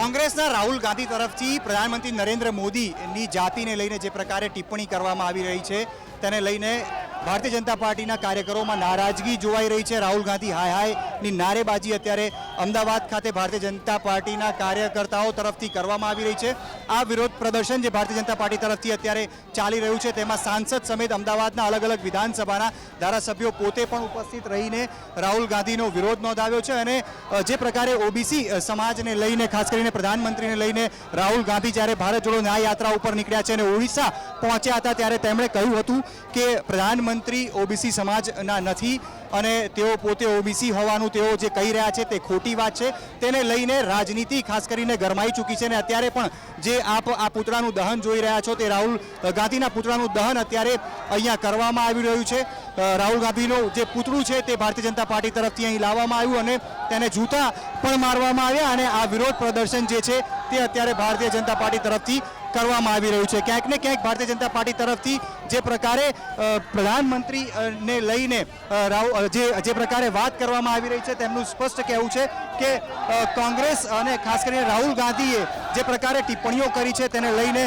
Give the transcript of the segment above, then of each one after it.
કોંગ્રેસના રાહુલ ગાંધી તરફથી પ્રધાનમંત્રી નરેન્દ્ર મોદીની જાતિને લઈને જે પ્રકારે ટિપ્પણી કરવામાં આવી રહી છે, તેને લઈને ભારતીય જનતા પાર્ટીના કાર્યકરોમાં નારાજગી જોવાઈ રહી છે. રાહુલ ગાંધી હાય હાયની નારેબાજી અત્યારે અમદાવાદ ખાતે ભારતીય જનતા પાર્ટીના કાર્યકર્તાઓ તરફથી કરવામાં આવી રહી છે. આ વિરોધ પ્રદર્શન જે ભારતીય જનતા પાર્ટી તરફથી અત્યારે ચાલી રહ્યું છે તેમાં સાંસદ સમેત અમદાવાદના અલગ અલગ વિધાનસભાના ધારાસભ્યો પોતે પણ ઉપસ્થિત રહીને રાહુલ ગાંધીનો વિરોધ નોંધાવ્યો છે અને જે પ્રકારે ઓબીસી સમાજને લઈને, ખાસ કરીને પ્રધાનમંત્રીને લઈને રાહુલ ગાંધી જ્યારે ભારત જોડો ન્યાય યાત્રા ઉપર નીકળ્યા છે અને ઓડિશા પહોંચ્યા હતા ત્યારે તેમણે કહ્યું હતું કે પ્રધાનમંત્રી ઓબીસી સમાજના નથી અને તેઓ પોતે ઓબીસી હોવાનું તેઓ જે કહી રહ્યા છે તે ખોટી વાત છે. તેને લઈને રાજનીતિ ખાસ કરીને ગરમાઈ ચૂકી છે અને અત્યારે પણ જે આપ આ પૂતળાનું દહન જોઈ રહ્યા છો તે રાહુલ ગાંધીના પૂતળાનું દહન અત્યારે અહીંયા કરવામાં આવી રહ્યું છે. રાહુલ ગાંધીનું જે પૂતળું છે તે ભારતીય જનતા પાર્ટી તરફથી અહીં લાવવામાં આવ્યું અને તેને જૂતા પણ મારવામાં આવ્યા અને આ વિરોધ પ્રદર્શન જે છે તે અત્યારે ભારતીય જનતા પાર્ટી તરફથી કરવામાં આવી રહ્યું છે. ક્યાંક ને ક્યાંક ભારતીય જનતા પાર્ટી તરફથી જે પ્રકારે અ, પ્રધાનમંત્રી લઈને રાવ જે જે પ્રકારે વાત કરવામાં આવી રહી છે તેમનું સ્પષ્ટ કહેવું છે કે કોંગ્રેસ અને ખાસ કરીને રાહુલ ગાંધીએ જે પ્રકારે ટિપ્પણીઓ કરી છે તેને લઈને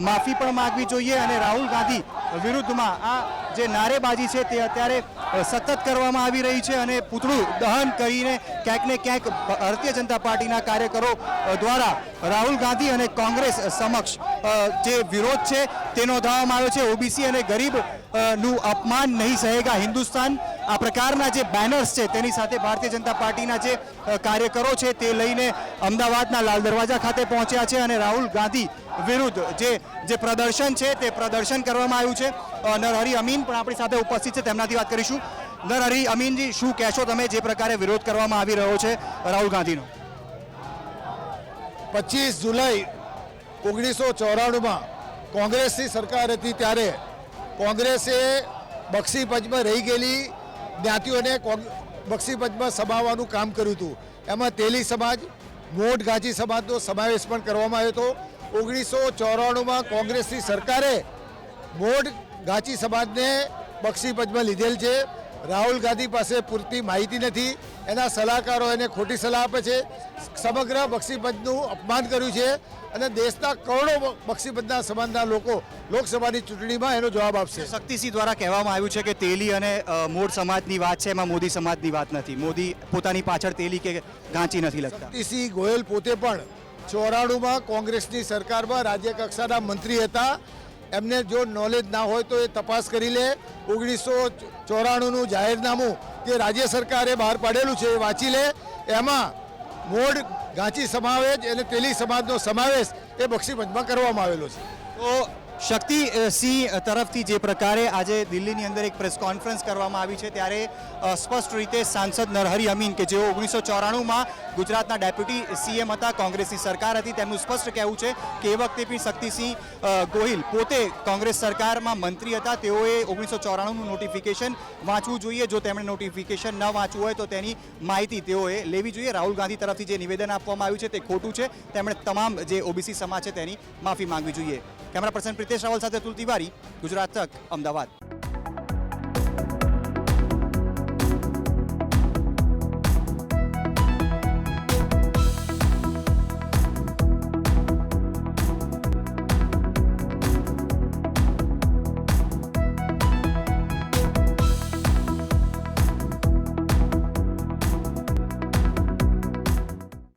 માફી પણ માગવી જોઈએ અને રાહુલ ગાંધી વિરુદ્ધમાં આ જે નારેબાજી છે તે અત્યારે સતત કરવામાં આવી રહી છે અને પૂતળું દહન કરીને ક્યાંક ને ક્યાંક ભારતીય જનતા પાર્ટીના કાર્યકરો દ્વારા રાહુલ ગાંધી અને કોંગ્રેસ સમક્ષ જે વિરોધ છે તે નોંધાવવામાં આવ્યો છે. ઓબીસી અને ગરીબનું અપમાન નહીં સહેગા હિન્દુસ્તાન આ પ્રકારના જે બેનર્સ છે, તેની સાથે ભારતીય જનતા પાર્ટીના જે કાર્યકરો છે, તે લઈને અમદાવાદના લાલ દરવાજા ખાતે પહોંચ્યા છે અને રાહુલ ગાંધી વિરુદ્ધ જે જે પ્રદર્શન છે, તે પ્રદર્શન કરવામાં આવ્યું છે. નરહરી અમીન પણ આપણી સાથે ઉપસ્થિત છે, તેમનાથી વાત કરીશું. નરહરી અમીનજી, શું કહેશો તમે જે પ્રકારે વિરોધ કરવામાં આવી રહ્યો છે રાહુલ ગાંધીનો? પચીસ જુલાઈ ઓગણીસો ચોરાણુંમાં કોંગ્રેસની સરકાર હતી ત્યારે કોંગ્રેસે બક્ષી પંચમાં રહી ગયેલી જ્ઞાતિઓને બક્ષી પંચમાં સમાવવાનું કામ કર્યું હતું. એમાં તેલી સમાજ મોટ ગાજી સમાજનો સમાવેશ પણ કરવામાં આવ્યો હતો. ઓગણીસો ચોરાણુંમાં કોંગ્રેસની સરકારે મોટ ગાચી સમાજને બક્ષી પંચમાં લીધેલ છે. રાહુલ ગાંધી પાસે પૂરતી માહિતી નથી. એના સલાહકારો એને ખોટી સલાહ આપે છે. સમગ્ર બક્ષીપંચનું અપમાન કર્યું છે અને દેશના કરોડો બક્ષીપંચના સમાજના લોકો લોકસભાની ચૂંટણીમાં એનો જવાબ આપશે. શક્તિસિંહ દ્વારા કહેવામાં આવ્યું છે કે તેલી અને મોડ સમાજની વાત છે એમાં મોદી સમાજની વાત નથી. મોદી પોતાની પાછળ તેલી કે ગાંચી નથી લગતા. શક્તિસિંહ ગોયલ પોતે પણ ચોરાણુંમાં કોંગ્રેસની સરકારમાં રાજ્ય કક્ષાના મંત્રી હતા. એમને જો નોલેજ ના હોય તો એ તપાસ કરી લે. ઓગણીસો ચોરાણુંનું જાહેરનામું જે રાજ્ય સરકારે બહાર પાડેલું છે એ વાંચી લે. એમાં મોડ ગાંચી સમાવેશ અને તેલી સમાજનો સમાવેશ એ બક્ષીપંચમાં કરવામાં આવેલો છે. તો શક્તિ સિંહ તરફથી જે પ્રકારે આજે દિલ્હીની અંદર એક પ્રેસ કોન્ફરન્સ કરવામાં આવી છે, ત્યારે સ્પષ્ટ રીતે સાંસદ નરહરી અમીન કે જેઓ ઓગણીસો ચોરાણુંમાં ગુજરાતના ડેપ્યુટી સીએમ હતા, કોંગ્રેસની સરકાર હતી, તેમનું સ્પષ્ટ કહેવું છે કે એ વખતે પણ શક્તિસિંહ ગોહિલ પોતે કોંગ્રેસ સરકારમાં મંત્રી હતા, તેઓએ ઓગણીસો ચોરાણુંનું નોટિફિકેશન વાંચવું જોઈએ. જો તેમણે નોટિફિકેશન ન વાંચવું હોય તો તેની માહિતી તેઓએ લેવી જોઈએ. રાહુલ ગાંધી તરફથી જે નિવેદન આપવામાં આવ્યું છે તે ખોટું છે. તેમણે તમામ જે ઓબીસી સમાજ છે તેની માફી માંગવી જોઈએ. કેમેરા પર્સન પ્રિતેશ રાવલ સાથે તુલ તિવારી ગુજરાત તક અમદાવાદ.